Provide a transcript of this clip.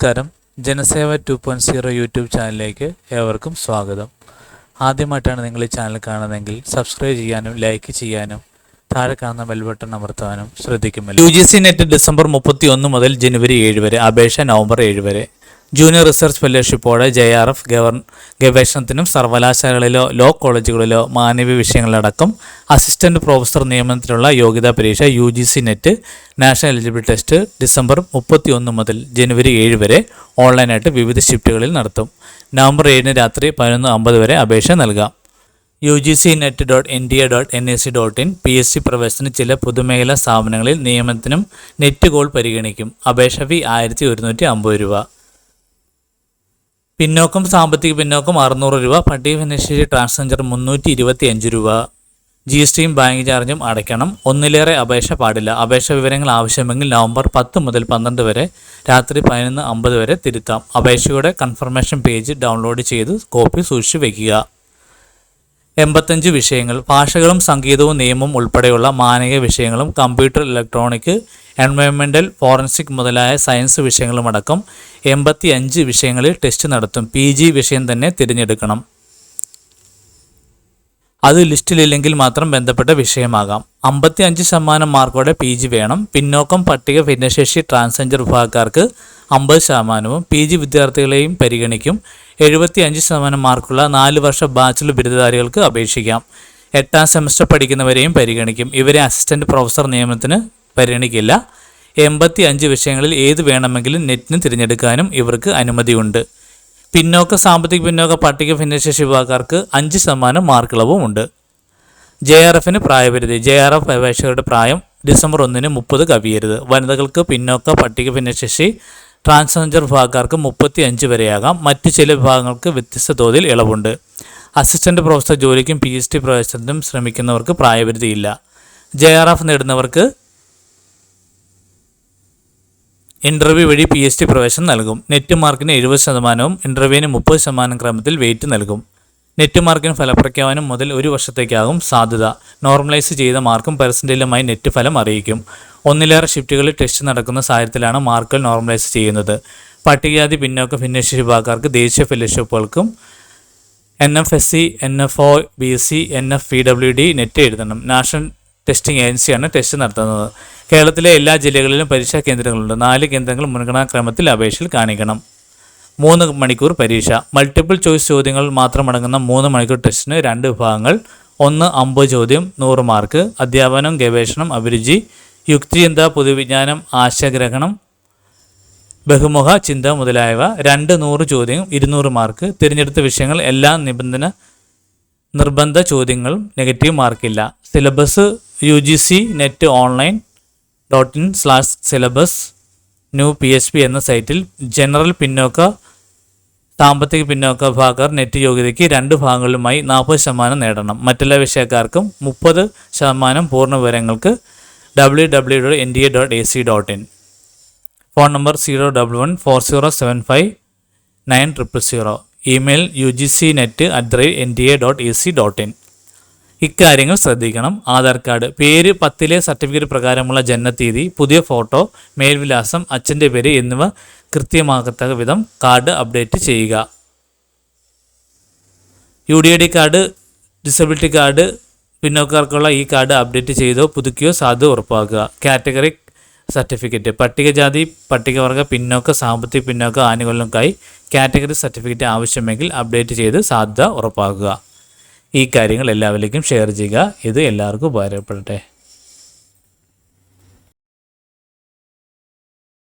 നമസ്കാരം. Janaseva two point zero YouTube ചാനലിലേക്ക് ഏവർക്കും സ്വാഗതം. ആദ്യമായിട്ടാണ് നിങ്ങൾ ഈ ചാനൽ കാണുന്നതെങ്കിൽ സബ്സ്ക്രൈബ് ചെയ്യാനും ലൈക്ക് ചെയ്യാനും താഴെ കാണുന്ന ബെൽ ബട്ടൺ അമർത്താനും ശ്രദ്ധിക്കുമല്ലോ. U G C NET December മുപ്പത്തി ഒന്ന് മുതൽ ജനുവരി ഏഴ് വരെ അപേക്ഷ നവംബർ ഏഴ് വരെ. ജൂനിയർ റിസർച്ച് ഫെലോഷിപ്പോടെ ജെ ആർ എഫ് ഗവർ ഗവേഷണത്തിനും സർവകലാശാലകളിലോ ലോ കോളേജുകളിലോ മാനവീയ വിഷയങ്ങളടക്കം അസിസ്റ്റന്റ് പ്രൊഫസർ നിയമനത്തിനുള്ള യോഗ്യതാ പരീക്ഷ U G C NET national eligibility test December മുപ്പത്തി ഒന്ന് മുതൽ ജനുവരി ഏഴ് വരെ ഓൺലൈനായിട്ട് വിവിധ ഷിഫ്റ്റുകളിൽ നടത്തും. നവംബർ ഏഴിന് രാത്രി പതിനൊന്ന് അമ്പത് വരെ അപേക്ഷ നൽകാം. U G C NET dot N D A dot N S C dot in P S C പ്രവേശന ചില പൊതുമേഖലാ സ്ഥാപനങ്ങളിൽ നിയമനത്തിനും നെറ്റ് ഗോൾ പരിഗണിക്കും. അപേക്ഷ ഫീ ആയിരത്തി ഒരുന്നൂറ്റി അമ്പത് രൂപ. പിന്നോക്കം സാമ്പത്തിക പിന്നോക്കം അറുന്നൂറ് രൂപ പട്ടിക ഭിന്നശേഷി ട്രാൻസ്ജെൻഡർ മുന്നൂറ്റി ഇരുപത്തി അഞ്ച് രൂപ. ജി എസ് ടിയും ബാങ്ക് ചാർജും അടയ്ക്കണം. ഒന്നിലേറെ അപേക്ഷ പാടില്ല. അപേക്ഷ വിവരങ്ങൾ ആവശ്യമെങ്കിൽ നവംബർ പത്ത് മുതൽ പന്ത്രണ്ട് വരെ രാത്രി പതിനൊന്ന് അമ്പത് വരെ തിരുത്താം. അപേക്ഷയുടെ കൺഫർമേഷൻ പേജ് ഡൗൺലോഡ് ചെയ്ത് കോപ്പി സൂക്ഷിച്ചു വയ്ക്കുക. എൺപത്തഞ്ച് വിഷയങ്ങൾ ഭാഷകളും സംഗീതവും നിയമവും ഉൾപ്പെടെയുള്ള മാനവിക വിഷയങ്ങളും കമ്പ്യൂട്ടർ ഇലക്ട്രോണിക് എൻവയോൺമെന്റൽ ഫോറൻസിക് മുതലായ സയൻസ് വിഷയങ്ങളുമടക്കം എൺപത്തി അഞ്ച് വിഷയങ്ങളിൽ ടെസ്റ്റ് നടത്തും. പി ജി വിഷയം തന്നെ തിരഞ്ഞെടുക്കണം. അത് ലിസ്റ്റിലില്ലെങ്കിൽ മാത്രം ബന്ധപ്പെട്ട വിഷയമാകാം. അമ്പത്തി അഞ്ച് ശതമാനം മാർക്കോടെ പി ജി വേണം. പിന്നോക്കം പട്ടിക ഭിന്നശേഷി ട്രാൻസ്ജെൻഡർ വിഭാഗക്കാർക്ക് അമ്പത് ശതമാനവും പി ജി വിദ്യാർത്ഥികളെയും പരിഗണിക്കും. എഴുപത്തി അഞ്ച് ശതമാനം മാർക്കുള്ള നാല് വർഷ ബാച്ചിലർ ബിരുദധാരികൾക്ക് അപേക്ഷിക്കാം. എട്ടാം സെമസ്റ്റർ പഠിക്കുന്നവരെയും പരിഗണിക്കും. ഇവരെ അസിസ്റ്റന്റ് പ്രൊഫസർ നിയമനത്തിന് പരിഗണിക്കില്ല. എൺപത്തി അഞ്ച് വിഷയങ്ങളിൽ ഏത് വേണമെങ്കിലും നെറ്റിന് തിരഞ്ഞെടുക്കാനും ഇവർക്ക് അനുമതിയുണ്ട്. പിന്നോക്ക സാമ്പത്തിക പിന്നോക്ക പട്ടിക ഭിന്നശേഷി വിഭാഗക്കാർക്ക് അഞ്ച് ശതമാനം മാർക്കിളവും ഉണ്ട്. ജെ ആർ എഫിന് പ്രായപരിധി. ജെ ആർ എഫ് അപേക്ഷകരുടെ പ്രായം ഡിസംബർ ഒന്നിന് മുപ്പത് കവിയരുത്. വനിതകൾക്ക് പിന്നോക്ക പട്ടിക ഭിന്നശേഷി ട്രാൻസ്ജെൻഡർ വിഭാഗക്കാർക്ക് മുപ്പത്തി അഞ്ച് വരെയാകാം. മറ്റ് ചില വിഭാഗങ്ങൾക്ക് വ്യത്യസ്ത തോതിൽ ഇളവുണ്ട്. അസിസ്റ്റന്റ് പ്രൊഫസർ ജോലിക്കും പി എച്ച് ഡി പ്രവേശനത്തിനും ശ്രമിക്കുന്നവർക്ക് പ്രായപരിധിയില്ല. ജെ ആർ എഫ് നേടുന്നവർക്ക് ഇന്റർവ്യൂ വഴി പി എച്ച് ഡി പ്രവേശനം നൽകും. നെറ്റ് മാർക്കിന് എഴുപത് ശതമാനവും ഇന്റർവ്യൂവിന് മുപ്പത് ശതമാനം ക്രമത്തിൽ വെയിറ്റ് നൽകും. നെറ്റ് മാർക്കിന് ഫലപ്രഖ്യാപനം മുതൽ ഒരു വർഷത്തേക്കാകും സാധ്യത. നോർമലൈസ് ചെയ്ത മാർക്കും പെർസെന്റേജിലുമായി നെറ്റ് ഫലം അറിയിക്കും. ഒന്നിലേറെ ഷിഫ്റ്റുകളിൽ ടെസ്റ്റ് നടക്കുന്ന സാഹചര്യത്തിലാണ് മാർക്കുകൾ നോർമലൈസ് ചെയ്യുന്നത്. പട്ടികജാതി പിന്നോക്ക ഭിന്നശേഷി വിഭാഗക്കാർക്ക് ദേശീയ ഫെലോഷിപ്പുകൾക്കും N F S C N F O B C N F P W D NET എഴുതണം. നാഷണൽ ടെസ്റ്റിംഗ് ഏജൻസിയാണ് ടെസ്റ്റ് നടത്തുന്നത്. കേരളത്തിലെ എല്ലാ ജില്ലകളിലും പരീക്ഷാ കേന്ദ്രങ്ങളുണ്ട്. നാല് കേന്ദ്രങ്ങൾ മുൻഗണനാക്രമത്തിൽ അപേക്ഷയിൽ കാണിക്കണം. മൂന്ന് മണിക്കൂർ പരീക്ഷ. മൾട്ടിപ്പിൾ ചോയ്സ് ചോദ്യങ്ങൾ മാത്രം അടങ്ങുന്ന മൂന്ന് മണിക്കൂർ ടെസ്റ്റിന് രണ്ട് വിഭാഗങ്ങൾ. ഒന്ന് അമ്പത് ചോദ്യം നൂറ് മാർക്ക് അധ്യാപനം ഗവേഷണം അഭിരുചി യുക്തിചിന്ത പൊതുവിജ്ഞാനം ആശയഗ്രഹണം ബഹുമുഖ ചിന്ത മുതലായവ. രണ്ട് നൂറ് ചോദ്യം ഇരുന്നൂറ് മാർക്ക് തിരഞ്ഞെടുത്ത വിഷയങ്ങൾ എല്ലാ നിബന്ധന നിർബന്ധ ചോദ്യങ്ങളും negative മാർക്കില്ല syllabus U G C NET online dot in slash syllabus new P H P എന്ന സൈറ്റിൽ ജനറൽ പിന്നോക്ക സാമ്പത്തിക പിന്നോക്ക വിഭാഗക്കാർ നെറ്റ് യോഗ്യതയ്ക്ക് രണ്ട് ഭാഗങ്ങളിലുമായി നാൽപ്പത് ശതമാനം നേടണം. മറ്റെല്ലാ വിഷയക്കാർക്കും മുപ്പത് ശതമാനം പൂർണ വിവരങ്ങൾക്ക് W W dot N D A dot A C dot in phone number zero double one four zero seven five nine triple zero email U G C NET at the rate N D A dot A C dot in ഇക്കാര്യങ്ങൾ ശ്രദ്ധിക്കണം. Aadhaar card. പേര് പത്തിലെ certificate പ്രകാരമുള്ള ജനനത്തീയതി പുതിയ photo മേൽവിലാസം അച്ഛന്റെ പേര് എന്നിവ കൃത്യമാകത്തക്ക വിധം കാർഡ് അപ്ഡേറ്റ് ചെയ്യുക. U D I D card disability card പിന്നോക്കാർക്കുള്ള ഈ കാർഡ് അപ്ഡേറ്റ് ചെയ്തോ പുതുക്കിയോ സാധ്യത ഉറപ്പാക്കുക. കാറ്റഗറി സർട്ടിഫിക്കറ്റ് പട്ടികജാതി പട്ടികവർഗ പിന്നോക്ക സാമ്പത്തിക പിന്നോക്ക ആനുകൂല്യങ്ങൾക്കായി കാറ്റഗറി സർട്ടിഫിക്കറ്റ് ആവശ്യമെങ്കിൽ അപ്ഡേറ്റ് ചെയ്ത് സാധ്യത ഉറപ്പാക്കുക. ഈ കാര്യങ്ങൾ എല്ലാവരിലേക്കും ഷെയർ ചെയ്യുക. ഇത് എല്ലാവർക്കും ഉപകാരപ്പെടട്ടെ.